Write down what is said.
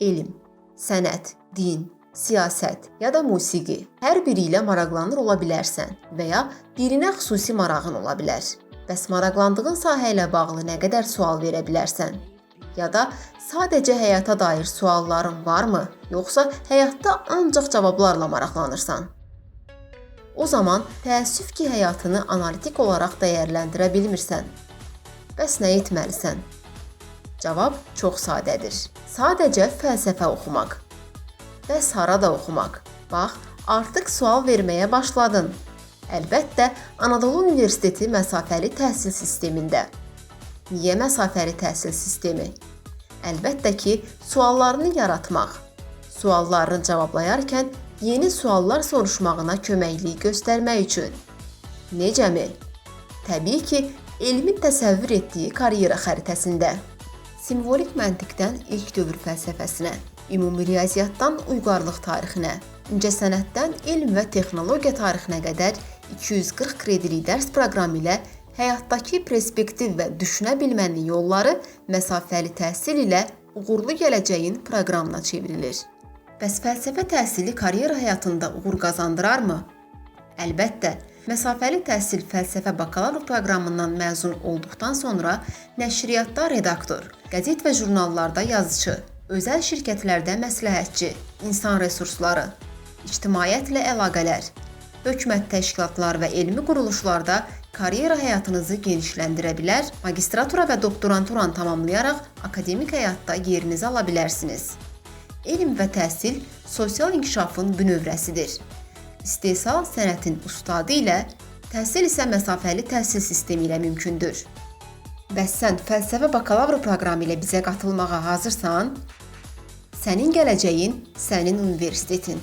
elm, sənət, din, siyasət ya da musiqi hər biri ilə maraqlanır ola bilərsən və ya birinə xüsusi marağın ola bilər. Bəs maraqlandığın sahə ilə bağlı nə qədər sual verə bilərsən? Ya da sadəcə həyata dair sualların varmı, yoxsa həyatda ancaq cavablarla maraqlanırsan? O zaman təəssüf ki, həyatını analitik olaraq dəyərləndirə bilmirsən. Bəs nə etməlisən? Cavab çox sadədir. Sadəcə fəlsəfə oxumaq. Bəs harada oxumaq? Bax, artıq sual verməyə başladın. Əlbəttə, Anadolu Universiteti məsafəli təhsil sistemində. Niyə məsafəli təhsil sistemi? Əlbəttə ki, suallarını yaratmaq, suallarını cavablayarkən yeni suallar soruşmağına köməklik göstərmək üçün. Necəmi? Təbii ki, elmin təsəvvür etdiyi karyera xəritəsində. Simvolik məntiqdən ilk dövr fəlsəfəsinə, ümumi riyaziyyatdan uyğarlıq tarixinə, incəsənətdən elm və texnologiya tarixinə qədər 240 kreditlik dərs proqramı ilə həyatdakı perspektiv və düşünə bilmənin yolları məsafəli təhsil ilə uğurlu gələcəyin proqramına çevrilir. Bəs fəlsəfə təhsili karyera həyatında uğur qazandırarmı? Əlbəttə, məsafəli təhsil fəlsəfə bakalavr proqramından məzun olduqdan sonra nəşriyyatda redaktor, qəzet və jurnallarda yazıçı, özəl şirkətlərdə məsləhətçi, insan resursları, ictimaiyyətlə əlaqələr, hökumət təşkilatları və elmi quruluşlarda karyera həyatınızı genişləndirə bilər, magistratura və doktoranturanı tamamlayaraq akademik həyatda yerinizi ala bilərsiniz. Elm və təhsil sosial inkişafın bünövrəsidir. İstehsal sənətin ustadı ilə, təhsil isə məsafəli təhsil sistemi ilə mümkündür. Bəs sən fəlsəfə bakalavr proqramı ilə bizə qatılmağa hazırsan? Sənin gələcəyin sənin universitetin.